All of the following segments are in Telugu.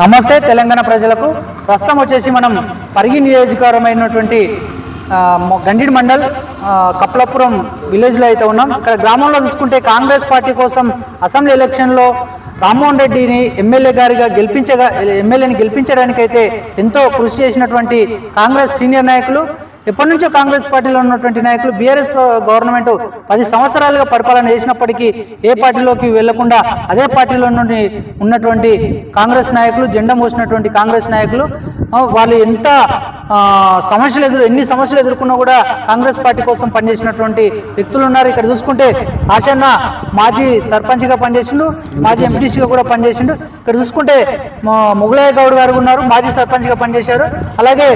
నమస్తే తెలంగాణ ప్రజలకు. ప్రస్తుతం వచ్చేసి మనం పరిగి నియోజకవర్గమైనటువంటి గండిడి మండల్ కప్లపురం కప్లాపురం విలేజ్లో అయితే ఉన్నాం. ఇక్కడ గ్రామంలో చూసుకుంటే కాంగ్రెస్ పార్టీ కోసం అసెంబ్లీ ఎలక్షన్లో రామ్మోహన్ రెడ్డిని ఎమ్మెల్యే గారిగా గెలిపించగా ఎమ్మెల్యేని గెలిపించడానికైతే ఎంతో కృషి చేసినటువంటి కాంగ్రెస్ సీనియర్ నాయకులు ఎప్పటి నుంచో కాంగ్రెస్ పార్టీలో ఉన్నటువంటి నాయకులు బీఆర్ఎస్ గవర్నమెంట్ పది సంవత్సరాలుగా పరిపాలన చేసినప్పటికీ ఏ పార్టీలోకి వెళ్ళకుండా అదే పార్టీలో నుండి ఉన్నటువంటి కాంగ్రెస్ నాయకులు జెండా మోసినటువంటి కాంగ్రెస్ నాయకులు వాళ్ళు ఎంత సమస్యలు ఎదురు ఎన్ని సమస్యలు ఎదుర్కొన్నా కూడా కాంగ్రెస్ పార్టీ కోసం పనిచేసినటువంటి వ్యక్తులు ఉన్నారు. ఇక్కడ చూసుకుంటే ఆశన్న మాజీ సర్పంచ్గా పనిచేసిండు మాజీ ఎంపీటీసీగా కూడా పనిచేసిండు. ఇక్కడ చూసుకుంటే మొగులయ్య ముగలయ్య గౌడ్ గారు ఉన్నారు మాజీ సర్పంచ్గా పనిచేశారు. అలాగే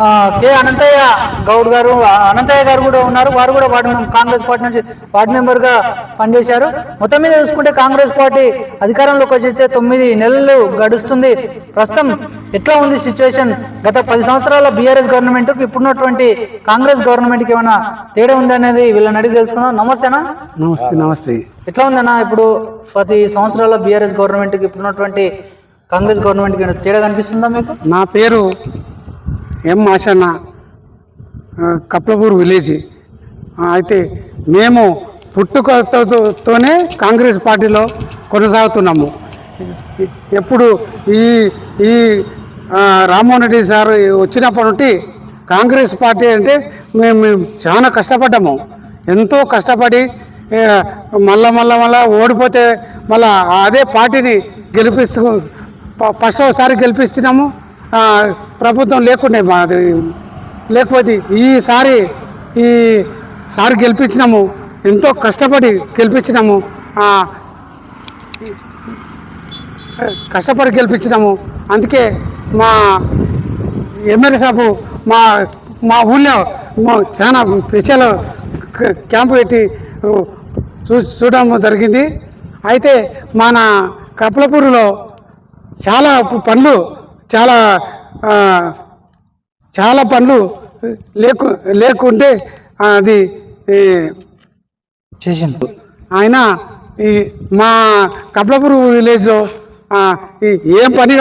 కే కె అనంతయ్య గౌడ్ గారు అనంతయ్య గారు కూడా ఉన్నారు. వారు కూడా వార్డు కాంగ్రెస్ పార్టీ నుంచి వార్డు మెంబర్గా పనిచేశారు. మొత్తం మీద చూసుకుంటే కాంగ్రెస్ పార్టీ అధికారంలోకి వచ్చేస్తే తొమ్మిది నెలలు గడుస్తుంది. ప్రస్తుతం ఎట్లా ఉంది సిచ్యువేషన్ గత పది సంవత్సరాల బీఆర్ఎస్ గవర్నమెంట్ ఇప్పుడున్నటువంటి కాంగ్రెస్ గవర్నమెంట్కి ఏమైనా తేడా ఉందనేది వీళ్ళని అడిగి తెలుసుకుందాం. నమస్తేనా? నమస్తే నమస్తే. ఎట్లా ఉందన్నా ఇప్పుడు పది సంవత్సరాల బీఆర్ఎస్ గవర్నమెంట్కి ఇప్పుడున్నటువంటి కాంగ్రెస్ గవర్నమెంట్కి ఏమైనా తేడా కనిపిస్తుందా మీకు? నా పేరు ఎం ఆశన్న కప్లపూర్ విలేజ్. అయితే మేము పుట్టుకతోనే కాంగ్రెస్ పార్టీలో కొనసాగుతున్నాము. ఎప్పుడు ఈ ఈ రామ్మోహన్ రెడ్డి సార్ వచ్చినప్పటి నుండి కాంగ్రెస్ పార్టీ అంటే మేము చాలా కష్టపడ్డాము. ఎంతో కష్టపడి మళ్ళా మళ్ళా మళ్ళా ఓడిపోతే మళ్ళా అదే పార్టీని గెలిపిస్తూ ఫస్ట్ ఒకసారి గెలిపిస్తున్నాము. ప్రభుత్వం లేకుండే మాది లేకపోతే ఈసారి ఈ సారి గెలిపించినాము. ఎంతో కష్టపడి గెలిపించినాము. కష్టపడి గెలిపించినాము. అందుకే మా ఎమ్మెల్యే సాబు మా మా ఊళ్ళో చాలా స్పెషల్ క్యాంపు పెట్టి చూ చూడడం జరిగింది. అయితే మన కపలపూరులో చాలా పనులు చాలా చాలా పనులు లేకు లేకుంటే అది చేసింది ఆయన ఈ మా కప్లపూర్ విలేజ్లో ఏం పని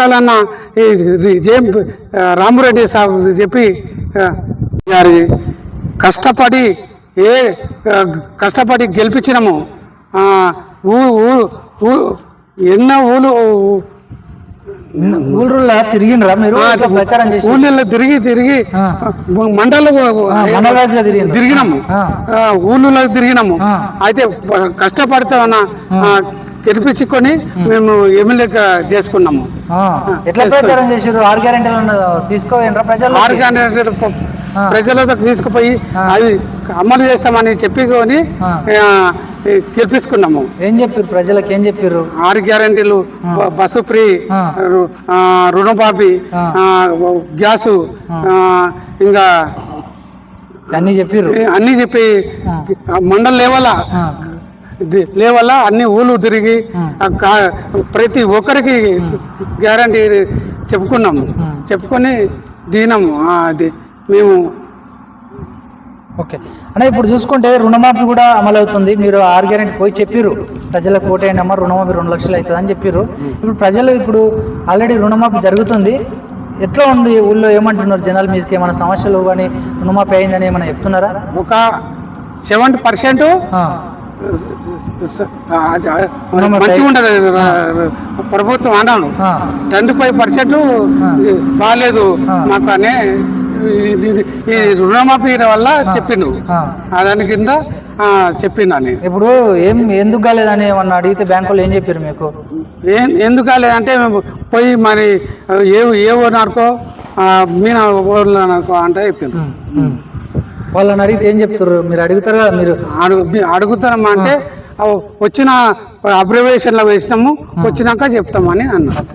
ఈ జేం రామురెడ్డి సాగు చెప్పి గారి కష్టపడి ఏ కష్టపడి గెలిపించినాము. ఎన్నో ఊళ్ళు ఊళ్ళో తిరిగిండ్రా మీరు? ప్రచారం చేసి? తిరిగి తిరిగి. మండల తిరిగిండ్రు. తిరిగినాము. ఊళ్ళో తిరిగినాము. అయితే కష్టపడతామన్న గెలిపించుకొని మేము. ఎమ్మెల్యేగా చేసుకున్నాము. ఎట్లా ప్రచారం చేసారు ఆరు గ్యారెంటీలు తీసుకోవేంట్రా ప్రజలు. ప్రజలతో తీసుకుపోయి అవి అమలు చేస్తామని చెప్పుకొని గెలిపించుకున్నాము. ఏం చెప్పారు ప్రజలకు? ఏం చెప్పారు? ఆరు గ్యారంటీలు బస్సు ఫ్రీ రుణమాఫీ గ్యాసు ఇంకా అన్నీ చెప్పారు అన్నీ చెప్పి మండల లేవల ఆ, లేవల అన్ని ఊళ్ళు తిరిగి ప్రతి ఒక్కరికి గ్యారంటీ చెప్పుకున్నాము. చెప్పుకొని దిగినాము. అది మేము ఓకే. అన్న ఇప్పుడు చూసుకుంటే రుణమాఫీ కూడా అమలు అవుతుంది మీరు ఆరు గ్యారెంటీ పోయి చెప్పారు ప్రజలకు ఓటైన అమ్మ రుణమాఫీ రెండు లక్షలు అవుతుంది అని చెప్పారు ఇప్పుడు ప్రజలు ఇప్పుడు ఆల్రెడీ రుణమాఫీ జరుగుతుంది. ఎట్లా ఉంది? ఊళ్ళో ఏమంటున్నారు? జనాలు మీకు ఏమైనా సమస్యలు కానీ రుణమాఫీ అయిందని ఏమైనా చెప్తున్నారా? ఒక సెవెంటీ పర్సెంట్ మంచిగా ప్రభుత్వం అన్నాను ట్వంటీ ఫైవ్ పర్సెంట్ బాగాలేదు. మాకు అనే ఈ రుణమాఫీ వల్ల చెప్పిండు. దాని కింద చెప్పిండు అని. ఇప్పుడు ఏం ఎందుకు కాలేదని ఏమన్నా అడిగితే బ్యాంకులో ఏం చెప్పారు మీకు? ఏం ఎందుకు కాలేదంటే మేము పోయి మరి ఏ ఏ ఊరినారుకో మీనా ఊర్లనుకో అంటే చెప్పిండు. వాళ్ళని అడిగితే ఏం చెప్తారు మీరు అడుగుతారు కదా మీరు అడుగు అడుగుతాం అంటే వచ్చిన అబ్రివేషన్లో వేసినాము వచ్చినాక చెప్తామని అన్నారు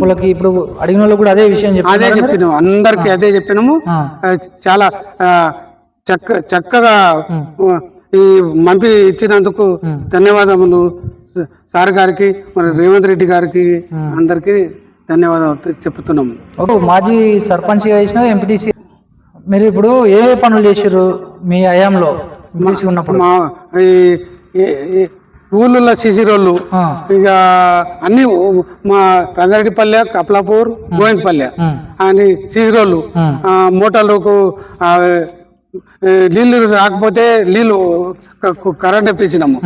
వాళ్ళకి ఇప్పుడు అడిగిన వాళ్ళు కూడా అదే విషయం అదే? చెప్పినాము అందరికి అదే చెప్పినాము. చాలా చక్క చక్కగా ఈ మంపి ఇచ్చినందుకు. ధన్యవాదములు. సార్ గారికి మరి రేవంత్ రెడ్డి గారికి అందరికి ధన్యవాదాలు చెప్తున్నాము. మాజీ సర్పంచ్ చేసిన ఎంపీటీసీ మీరు ఇప్పుడు ఏ ఏ పనులు చేసారు మీ హయాంలో? ఎంపీటీసీ ఉన్నప్పుడు? మా ఈ- ఆ, ఇక అన్ని మా రంగారెడ్డిపల్లె కప్లాపూర్ గోవిందపల్లె అని ఆ, మోటార్లకు నీళ్ళు రాకపోతే నీళ్ళు కరెంట్ వేపించినాము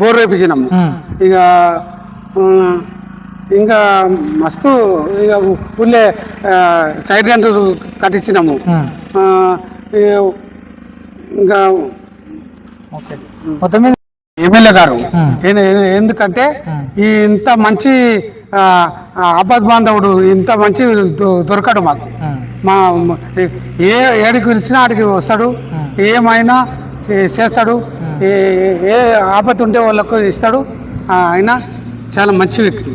బోర్ వేపించినాము ఇక ఇంకా మస్తు ఇక ఊళ్ళే సైడ్ గంట కట్టించినాము. ఇక మొత్తం మీద ఎమ్మెల్యే గారు ఎందుకంటే ఈ ఇంత మంచి ఆపద్ బాంధవుడు ఇంత మంచి దొరకడు మాకు. మా ఏ ఏడికి పిలిచినా ఆడికి వస్తాడు. ఏమైనా చేస్తాడు ఏ ఆపద ఉంటే వాళ్ళకు ఇస్తాడు. ఆయన చాలా మంచి వ్యక్తి.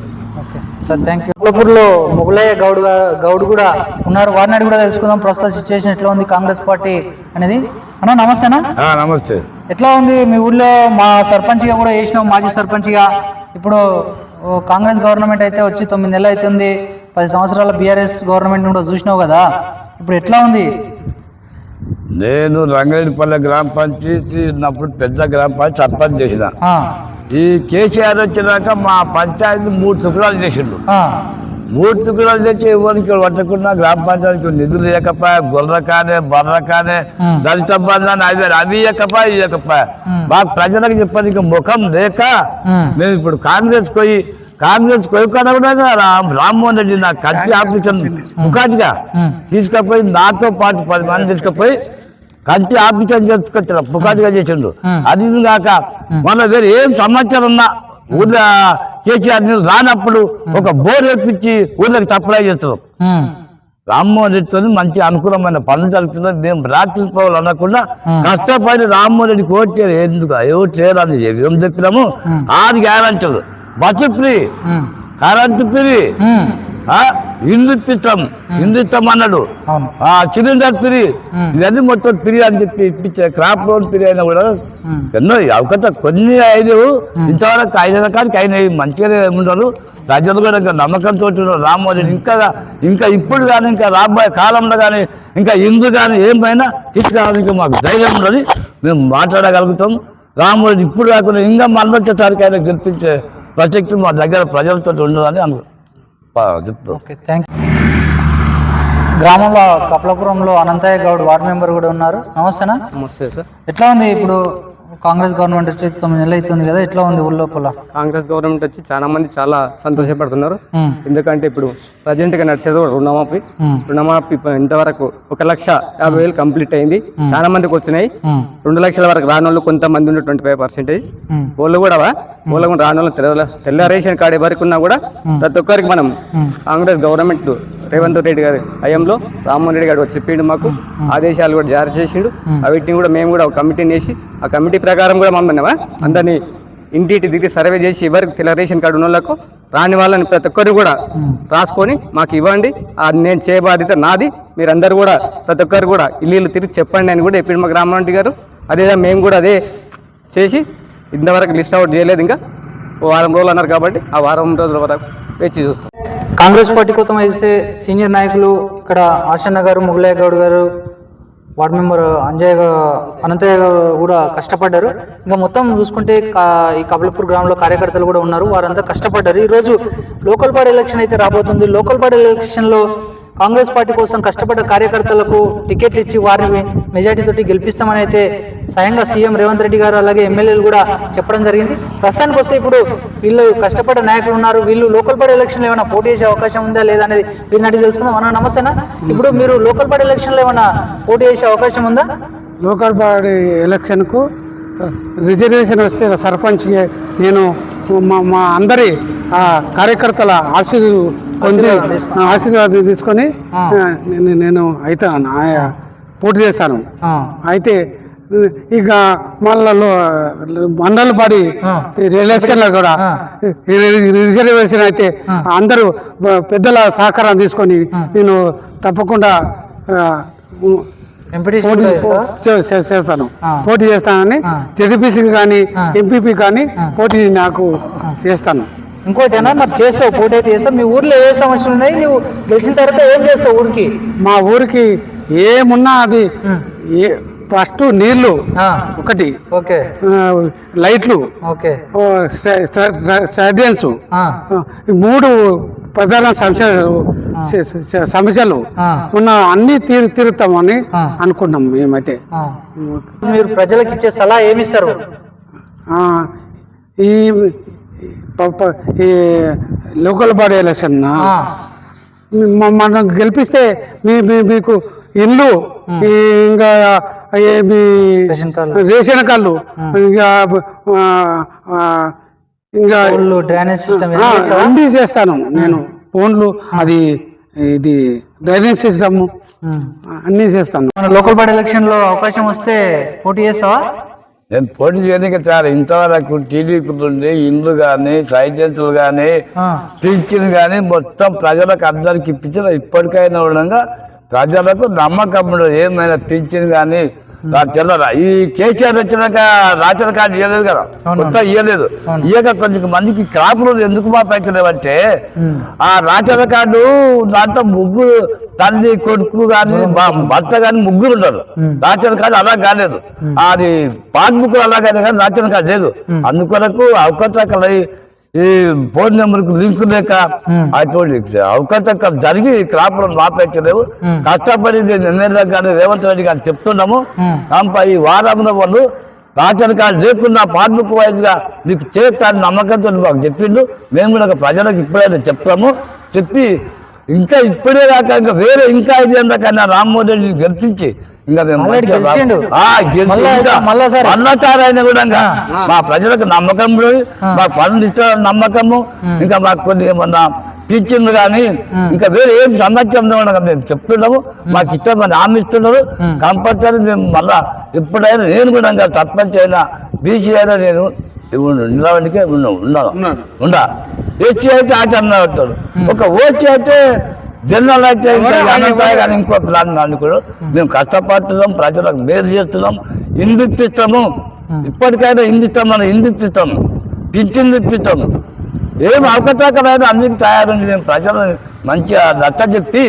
సార్ థ్యాంక్ యూ కొల్లాపూర్లో మొగలయ్య గౌడ్ గౌడ్ కూడా ఉన్నారు. వారిని అడిగి కూడా తెలుసుకుందాం. ప్రస్తుత సిచ్యువేషన్ ఎట్లా ఉంది? కాంగ్రెస్ పార్టీ అనేది. అన్న నమస్తేనా నమస్తే. ఎట్లా ఉంది? మీ ఊళ్ళో మా సర్పంచ్గా కూడా వేసినావు మాజీ సర్పంచ్గా. ఇప్పుడు కాంగ్రెస్ గవర్నమెంట్ అయితే వచ్చి తొమ్మిది నెలలు అవుతుంది పది సంవత్సరాల బీఆర్ఎస్ గవర్నమెంట్ కూడా చూసినావు కదా. ఇప్పుడు ఎట్లా ఉంది? నేను రంగారెడ్డిపల్లె గ్రామ పంచాయతీ ఉన్నప్పుడు పెద్ద గ్రామ పంచాయతీ సర్పంచ్ చేసిన. ఈ కేసీఆర్ వచ్చినాక మా పంచాయతీ మూడు తుకుడాలు చేసిండు. ఆ, మూడు తుకుడాలు చేసి ఎవరికి పట్టకుండా గ్రామ పంచాయతీకి నిధులు ఇవ్వకపోయా గొర్రెకానే బర్రకానే ఉమ్. దళిత బంధాన్ని అవి అవి ఇవ్వకపోయా ఇవ్వకపోయా ఉమ్. మాకు ప్రజలకు చెప్పడానికి ముఖం లేక మేము ఇప్పుడు కాంగ్రెస్ పోయి కాంగ్రెస్ పోయికన్నా కూడా రామ్ రామ్మోహన్ రెడ్డి నా కంటి ఆఫీసర్ ముఖాటిగా తీసుకపోయి నాతో పాటు పది మంది తీసుకుపోయి కంటి ఆఫీసర్ చేసుకొచ్చిన పుకాటిగా చేసిండు. అది కాక మన వేరే ఏం సమాచారం ఉన్నా ఊళ్ళో కేసీఆర్ నీళ్ళు రానప్పుడు ఒక బోర్ వేపించి ఊళ్ళకి సప్లై చేస్తున్నాం. రామ్మోహన్ రెడ్డితో మంచి అనుకూలమైన పనులు జరుగుతున్నాయి. మేము రాత్రి పోవాలి అనకుండా. కష్టపడి రామ్మోహన్ రెడ్డికి ఓటు చేయరు ఎందుకు ఓటు చేయరాని ఏం చెప్పినాము. ఆరు గ్యారంటీలు. Bus free. Current free. ఇల్లు ఇస్తాం అన్నాడు. ఆ ఫ్రీ ఉమ్. ఇవన్నీ మొత్తం ఫ్రీ అని చెప్పి ఇప్పించే క్రాప్ లోన్ ఫ్రీ అయినా కూడా ఎన్నో అవకత కొన్ని అయినవు. ఇంతవరకు అయిన కాడికి అయినవి మంచిగానే ఉన్నారు ప్రజలు కూడా ఇంకా నమ్మకంతో ఉన్నారు. రామ్మోహన్ ఇంకా ఇంకా ఇప్పుడు కానీ ఇంకా రాబోయే కాలంలో కానీ ఇంకా ఇందు కానీ ఏమైనా తీసుకురావడానికి మాకు ధైర్యం ఉన్నది. మేము మాట్లాడగలుగుతాం. రామ్మోహన్ ఇప్పుడు కాకుండా ఇంకా మళ్ళీ వచ్చేసరికి ఆయన గెలిపించే ప్రసక్తి మా దగ్గర ప్రజలతో ఉండదని అను చెప్తాం ఓకే థ్యాంక్ యూ గ్రామంలో కపలపురంలో అనంతయ్య గౌడ్ వార్డు మెంబర్ కూడా ఉన్నారు. నమస్తేనా? నమస్తే సార్. ఎట్లా ఉంది ఇప్పుడు కాంగ్రెస్ గవర్నమెంట్ వచ్చి తొమ్మిది నెలలు అవుతుంది కదా ఎట్లా ఉంది ఊళ్ళో లోపల కాంగ్రెస్ గవర్నమెంట్ వచ్చి చాలా మంది చాలా సంతోషపడుతున్నారు. ఎందుకంటే ఇప్పుడు ప్రజెంట్గా నడిచేది కూడా రుణమాఫీ. రుణమాఫీ ఇంతవరకు ఒక లక్ష యాభై వేలు కంప్లీట్ అయింది. చాలా మందికి వచ్చినాయి. రెండు లక్షల వరకు రాని వాళ్ళు కొంతమంది ఉన్న ట్వంటీ ఫైవ్ పర్సెంటేజ్. వాళ్ళు కూడా వాళ్ళు కూడా రాని వాళ్ళు తెల్ల రేషన్ కార్డు ఎవరికి ఉన్నా కూడా ప్రతి ఒక్కరికి మనం కాంగ్రెస్ గవర్నమెంట్ రేవంత్ రెడ్డి గారి హయాంలో రామ్మోహన్ రెడ్డి గారు చెప్పిండు మాకు ఆదేశాలు కూడా జారీ చేసిండు. అవిటిని కూడా మేము కూడా ఒక కమిటీని వేసి ఆ కమిటీ ప్రకారం కూడా మమ్మల్ని అందరినీ ఇంటింటి దిగి సర్వే చేసి ఎవరికి తెల్ల రేషన్ కార్డు ఉన్న వాళ్ళకు రాని వాళ్ళని ప్రతి ఒక్కరు కూడా రాసుకొని మాకు ఇవ్వండి. ఆ నేను చేయ బాధ్యత నాది. మీరందరూ కూడా ప్రతి ఒక్కరు కూడా ఇల్లు తిరిగి చెప్పండి అని కూడా చెప్పిండు మాకు రామ్మోహన్ రెడ్డి గారు. అదే మేము కూడా అదే చేసి ఇంతవరకు లిస్ట్ అవుట్ చేయలేదు ఇంకా. ఓ వారం రోజులు అన్నారు కాబట్టి ఆ వారం రోజుల వరకు వేచి చూస్తాం. కాంగ్రెస్ పార్టీ కోసం అయితే సీనియర్ నాయకులు ఇక్కడ ఆశన్న గారు ముగలయ్య గౌడ్ గారు వార్డు మెంబర్ అంజయ్య అనంతయ్య కూడా కష్టపడ్డారు. ఇంకా మొత్తం చూసుకుంటే ఈ కబలపూర్ గ్రామంలో కార్యకర్తలు కూడా ఉన్నారు. వారంతా కష్టపడ్డారు. ఈరోజు లోకల్ బాడీ ఎలక్షన్ అయితే రాబోతుంది. లోకల్ బాడీ ఎలక్షన్లో కాంగ్రెస్ పార్టీ కోసం కష్టపడ్డ కార్యకర్తలకు టికెట్లు ఇచ్చి వారిని మెజార్టీతోటి గెలిపిస్తామని అయితే స్వయంగా సీఎం రేవంత్ రెడ్డి గారు అలాగే ఎమ్మెల్యేలు కూడా చెప్పడం జరిగింది. ప్రస్తుతానికి వస్తే ఇప్పుడు వీళ్ళు కష్టపడ్డ నాయకులు ఉన్నారు. వీళ్ళు లోకల్ బాడీ ఎలక్షన్లో ఏమైనా పోటీ చేసే అవకాశం ఉందా లేదా అనేది వీరిని అడిగి తెలుసుకుందాం. అన్న నమస్తేనా ఇప్పుడు మీరు లోకల్ బాడీ ఎలక్షన్లో ఏమైనా పోటీ చేసే అవకాశం ఉందా? లోకల్ బాడీ ఎలక్షన్కు రిజర్వేషన్ వస్తే సర్పంచ్కి నేను మా మా అందరి కార్యకర్తల ఆశీర్ పొంది ఆశీర్వాదం తీసుకొని. ఆశీర్వాదం తీసుకొని ఆ. ఆ, నేను ఆ, పోటీ చేస్తాను ఆ, అయితే ఇక మళ్ళా మండల పడి ఆ. ఎలక్షన్లో కూడా ఆ. రిజర్వేషన్ అయితే అందరూ పెద్దల సహకారం తీసుకొని నేను తప్పకుండా ఆ, చేస్తాను ఆ. పోటీ చేస్తానని ఆ. జడ్పీసీకి కానీ ఆ. ఎంపీపీ కానీ పోటీ నాకు చేస్తాను ఇంకోటి అన్న మరి చేస్తావు పోటీ అయితే చేస్తావు మీ ఊర్లో ఏ సమస్యలు ఉన్నాయి? నువ్వు గెలిచిన తర్వాత ఏం చేస్తావు ఊరికి? మా ఊరికి ఏమున్నా అది ఏ ఫస్ట్ నీళ్ళు ఒకటి. ఓకే. లైట్లు. ఓకే. స్టడియన్స్ మూడు ప్రధాన సమస్యలు స- స- సమస్యలు. ఉన్న అన్ని తీరు తీరుతామని. అనుకున్నాం మేమైతే. మీరు ప్రజలకు ఇచ్చే సలహా ఏమిస్తారు ఈ ఈ లోకల్ బాడీ ఎలక్షన్ మనం గెలిపిస్తే మీ మీకు ఇల్లు ఇంకా రేషన్ కార్డు. ఇంకా ఇంకా డ్రైనేజ్ సిస్టమ్ అన్నీ చేస్తాను నేను. ఫోన్లు అది ఇది డ్రైనేజ్ సిస్టమ్ అన్నీ చేస్తాను. మన లోకల్ బాడీ ఎలక్షన్లో అవకాశం వస్తే పోటీ చేస్తావా? నేను పోటీ చేయడానికి చాలా ఇంతవరకు టీడీపీ నుండి ఇండ్లు కానీ సైజెన్సులు కానీ పింఛన్ కానీ మొత్తం ప్రజలకు అందరికి ఇప్పించిన ఇప్పటికైనా ఉండగా ప్రజలకు నమ్మకం ఉండదు. ఏమైనా పింఛన్ కానీ తెల్లరా. ఈ కేసీఆర్ వచ్చినాక రేషన్ కార్డు ఇవ్వలేదు కదా. కొత్త ఇవ్వలేదు ఇయ్యక కొంచెం మందికి క్రాపులు ఎందుకు మాపైతలేవంటే ఉమ్, ఆ రేషన్ కార్డు దాంట్లో ముగ్గురు తల్లి కొడుకు కానీ భర్త కానీ ముగ్గురు ఉంటారు రేషన్ కార్డు అలా కాలేదు. అది పాస్బుక్ అలాగైనా కానీ రేషన్ కార్డు లేదు. అందుకొరకు అవకతవకలు ఈ ఫోన్ నెంబర్కి లింక్ లేక అటువంటి అవకతవకలు జరిగి క్రాపులను మాపేచ్చలేవు కష్టపడి ఎమ్మెల్యే గారు రేవంత్ రెడ్డి గారు చెప్తున్నాము. ఈ వారంలో వాళ్ళు రేషన్ కార్డు లేకుండా పాస్బుక్ వైజ్గా మీకు చేస్తాను నమ్మకంతో మాకు చెప్పిండు. మేము కూడా ఒక ప్రజలకు ఇప్పుడైనా చెప్తాము. చెప్పి ఇంకా ఇప్పుడే కాక ఇంకా వేరే ఇంకా ఇది ఎందుకన్నా రామ్మోహన్ రెడ్డిని గెలిపించి ఇంకా మేము. అన్నసారి అయినా కూడా ఇంకా మా ప్రజలకు నమ్మకం మా పనులు ఇష్టం నమ్మకము. ఇంకా మాకు కొన్ని ఏమన్నా పింఛన్లు కానీ ఇంకా వేరే ఏం సమస్య మేము చెప్తున్నాము. మాకు ఇష్టం హామీ ఇస్తున్నారు. కంపల్సరీ మేము మళ్ళా ఎప్పుడైనా నేను కూడా ఇంకా సర్పంచ్ అయినా బీసీ అయినా నేను నిలవడికే ఉన్నాను ఉండా హెచ్చి అయితే ఆచరణ అవుతాడు ఒక ఓచి అయితే జనరల్ అయితే కానీ ఇంకో ప్లాన్ అనుకోడు మేము కష్టపడుతున్నాం ప్రజలకు మేలు చేస్తున్నాం ఇప్పిస్తాము ఇప్పటికైనా ఇండ్లు ఇస్తాం మనం ఇప్పిస్తాము పింఛన్లు ఇప్పిస్తాము ఏం అవకతవకలైనా అన్నికి తయారుంది. మేము ప్రజలను మంచిగా నచ్చ చెప్పి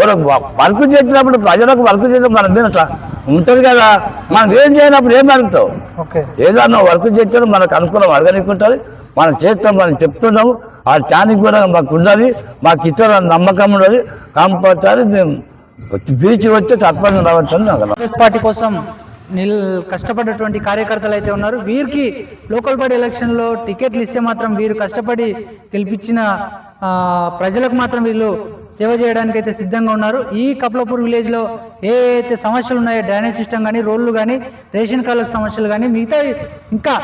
వాళ్ళకు వర్క్ చేసినప్పుడు ప్రజలకు వర్క్ చేసినప్పుడు మన మీద ఉంటుంది కదా. మనం ఏం చేయనప్పుడు ఏం అడుగుతావు? ఓకే. ఏదన్నా వర్క్ చేస్తే మనకు అనుకూలం అడగనికుంటుంది. మనం చేస్తాం మనం చెప్తున్నాము. ఆ ఛానల్ కూడా మాకు ఉన్నది. మాకు ఇతర నమ్మకం ఉన్నది. కంపల్సరీ బీచ్ వచ్చి సర్పంచ్ రావచ్చు పార్టీ కోసం నిల్ కష్టపడ్డటువంటి కార్యకర్తలు అయితే ఉన్నారు. వీరికి లోకల్ బాడీ ఎలక్షన్లో టికెట్లు ఇస్తే మాత్రం వీరు కష్టపడి గెలిపించిన ప్రజలకు మాత్రం వీళ్ళు సేవ చేయడానికి అయితే సిద్ధంగా ఉన్నారు. ఈ కప్లపూర్ విలేజ్లో ఏ అయితే సమస్యలు ఉన్నాయో డ్రైనేజ్ సిస్టమ్ కానీ రోడ్లు కానీ రేషన్ కార్డులకు సమస్యలు కానీ మిగతా ఇంకా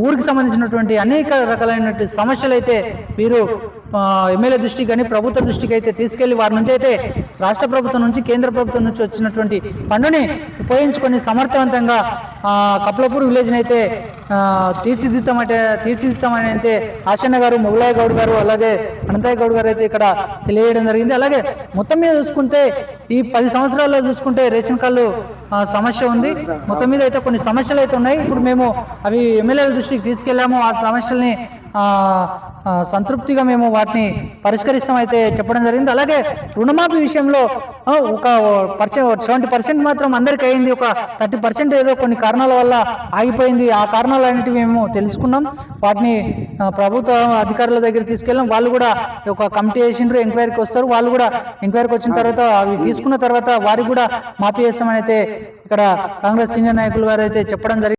ఊరికి సంబంధించినటువంటి అనేక రకాలైనటువంటి సమస్యలు అయితే మీరు ఎమ్మెల్యే దృష్టికి కానీ ప్రభుత్వ దృష్టికి అయితే తీసుకెళ్ళి వారి నుంచి అయితే రాష్ట్ర ప్రభుత్వం నుంచి కేంద్ర ప్రభుత్వం నుంచి వచ్చినటువంటి ఫండుని ఉపయోగించుకొని సమర్థవంతంగా కప్లపూర్ విలేజ్ని అయితే ఆ, తీర్చిదిద్దామంటే తీర్చిదిద్దామని అయితే ఆశన్న గారు మొగలాయ గౌడ్ గారు అలాగే అనంతయ్య గౌడ్ గారు అయితే ఇక్కడ తెలియజేయడం జరిగింది. అలాగే. మొత్తం మీద చూసుకుంటే ఈ పది సంవత్సరాల్లో చూసుకుంటే రేషన్ కార్డు సమస్య ఉంది. మొత్తం మీద అయితే కొన్ని సమస్యలు అయితే ఉన్నాయి. ఇప్పుడు మేము అవి ఎమ్మెల్యేల దృష్టికి తీసుకెళ్ళాము ఆ సమస్యల్ని సంతృప్తిగా మేము వాటిని పరిష్కరిస్తామైతే చెప్పడం జరిగింది. అలాగే రుణమాఫీ విషయంలో ఒక పర్సెంట్ సెవెంటీ పర్సెంట్ మాత్రం అందరికీ అయింది. ఒక థర్టీ పర్సెంట్ ఏదో కొన్ని కారణాల వల్ల ఆగిపోయింది. ఆ కారణాలు అనేటివి మేము తెలుసుకున్నాం. వాటిని ప్రభుత్వ అధికారుల దగ్గర తీసుకెళ్ళాం. వాళ్ళు కూడా ఒక కమిటీ వేసిండ్రు ఎంక్వైరీకి వస్తారు. వాళ్ళు కూడా ఎంక్వైరీకి వచ్చిన తర్వాత అవి తీసుకున్న తర్వాత వారికి కూడా మాఫీ చేస్తామని అయితే ఇక్కడ కాంగ్రెస్ సీనియర్ నాయకులు గారు అయితే చెప్పడం జరిగింది.